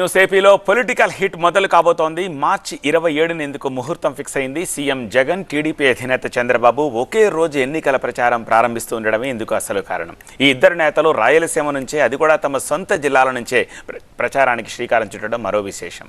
News ఏపీలో political hit మొదలు కాబోతోంది. మార్చి ఇరవై ఏడున ఎందుకు ముహూర్తం ఫిక్స్ అయింది. సీఎం జగన్ టీడీపీ అధినేత చంద్రబాబు ఒకే రోజు ఎన్నికల ప్రచారం ప్రారంభిస్తూ ఉండడమే ఇందుకు అసలు కారణం. ఈ ఇద్దరు నేతలు రాయలసీమ నుంచే అది కూడా తమ సొంత జిల్లాల నుంచే ప్ర- ప్రచారానికి శ్రీకారం చుట్టడం మరో విశేషం.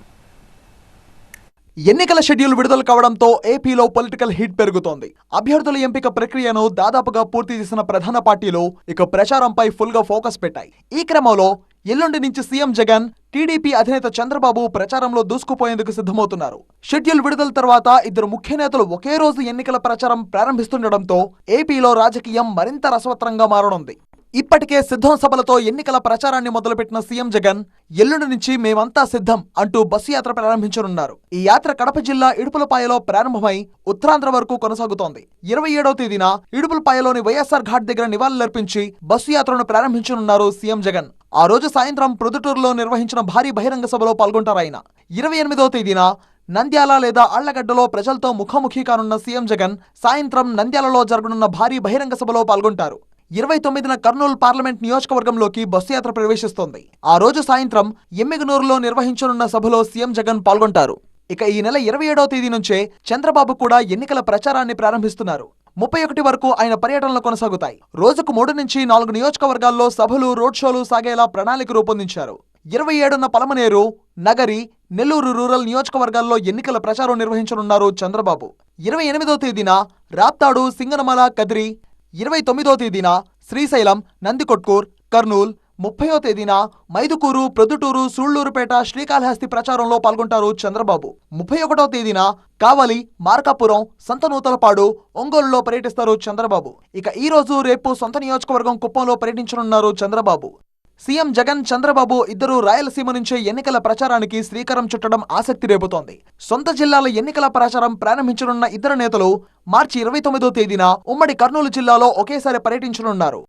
ఎన్నికల షెడ్యూల్ విడుదల కావడంతో ఏపీలో పొలిటికల్ హీట్ పెరుగుతోంది. అభ్యర్థుల ఎంపిక ప్రక్రియను దాదాపుగా పూర్తి చేసిన ప్రధాన పార్టీలు ఇక ప్రచారంపై ఫుల్గా ఫోకస్ పెట్టాయి. ఈ క్రమంలో ఎల్లుండి నుంచి సీఎం జగన్ టీడీపీ అధినేత చంద్రబాబు ప్రచారంలో దూసుకుపోయేందుకు సిద్ధమవుతున్నారు. షెడ్యూల్ విడుదల తర్వాత ఇద్దరు ముఖ్య నేతలు ఒకే రోజు ఎన్నికల ప్రచారం ప్రారంభిస్తుండటంతో ఏపీలో రాజకీయం మరింత రసవత్రంగా మారనుంది. ఇప్పటికే సిద్ధం సభలతో ఎన్నికల ప్రచారాన్ని మొదలుపెట్టిన సీఎం జగన్ ఎల్లుండి నుంచి మేమంతా సిద్ధం అంటూ బస్సు యాత్ర ప్రారంభించనున్నారు. ఈ యాత్ర కడప జిల్లా ఇడుపులపాయలో ప్రారంభమై ఉత్తరాంధ్ర వరకు కొనసాగుతోంది. ఇరవై ఏడవ తేదీన ఇడుపులపాయలోని వైఎస్ఆర్ ఘాట్ దగ్గర నివాళులర్పించి బస్సు యాత్రను ప్రారంభించనున్నారు సీఎం జగన్. ఆ రోజు సాయంత్రం ప్రొద్దుటూరులో నిర్వహించిన భారీ బహిరంగ సభలో పాల్గొంటారు ఆయన. ఇరవై ఎనిమిదవ తేదీన నంద్యాల లేదా అళ్ళగడ్డలో ప్రజలతో ముఖాముఖి కానున్న సీఎం జగన్ సాయంత్రం నంద్యాలలో జరగనున్న భారీ బహిరంగ సభలో పాల్గొంటారు. ఇరవై తొమ్మిదిన కర్నూలు పార్లమెంట్ నియోజకవర్గంలోకి బస్సు యాత్ర ప్రవేశిస్తోంది. ఆ రోజు సాయంత్రం ఎమ్మిగనూరులో నిర్వహించనున్న సభలో సీఎం జగన్ పాల్గొంటారు. ఇక ఈ నెల ఇరవై ఏడవ తేదీ నుంచే చంద్రబాబు కూడా ఎన్నికల ప్రచారాన్ని ప్రారంభిస్తున్నారు. ముప్పై ఒకటి వరకు ఆయన పర్యటనలు కొనసాగుతాయి. రోజుకు మూడు నుంచి నాలుగు నియోజకవర్గాల్లో సభలు రోడ్ షోలు సాగేలా ప్రణాళిక రూపొందించారు. ఇరవై ఏడున పలమనేరు నగరి నెల్లూరు రూరల్ నియోజకవర్గాల్లో ఎన్నికల ప్రచారం నిర్వహించనున్నారు చంద్రబాబు. ఇరవై ఎనిమిదో తేదీన రాప్తాడు సింగనమల కదిరి ఇరవై తొమ్మిదో తేదీన శ్రీశైలం నందికొట్కూర్ కర్నూల్ ముప్పయో తేదీన మైదుకూరు ప్రొద్దుటూరు సూళ్ళూరుపేట శ్రీకాళహస్తి ప్రచారంలో పాల్గొంటారు చంద్రబాబు. ముప్పై ఒకటో తేదీన కావలి మార్కాపురం సంతనూతలపాడు ఒంగోలులో పర్యటిస్తారు చంద్రబాబు. ఇక ఈ రోజు రేపు సొంత నియోజకవర్గం కుప్పంలో పర్యటించనున్నారు చంద్రబాబు. సీఎం జగన్ చంద్రబాబు ఇద్దరు రాయలసీమ నుంచే ఎన్నికల ప్రచారానికి శ్రీకారం చుట్టడం ఆసక్తి రేపుతోంది. సొంత జిల్లాల ఎన్నికల ప్రచారం ప్రారంభించనున్న ఇద్దరు నేతలు మార్చి ఇరవై తొమ్మిదో తేదీన ఉమ్మడి కర్నూలు జిల్లాలో ఒకేసారి పర్యటించనున్నారు.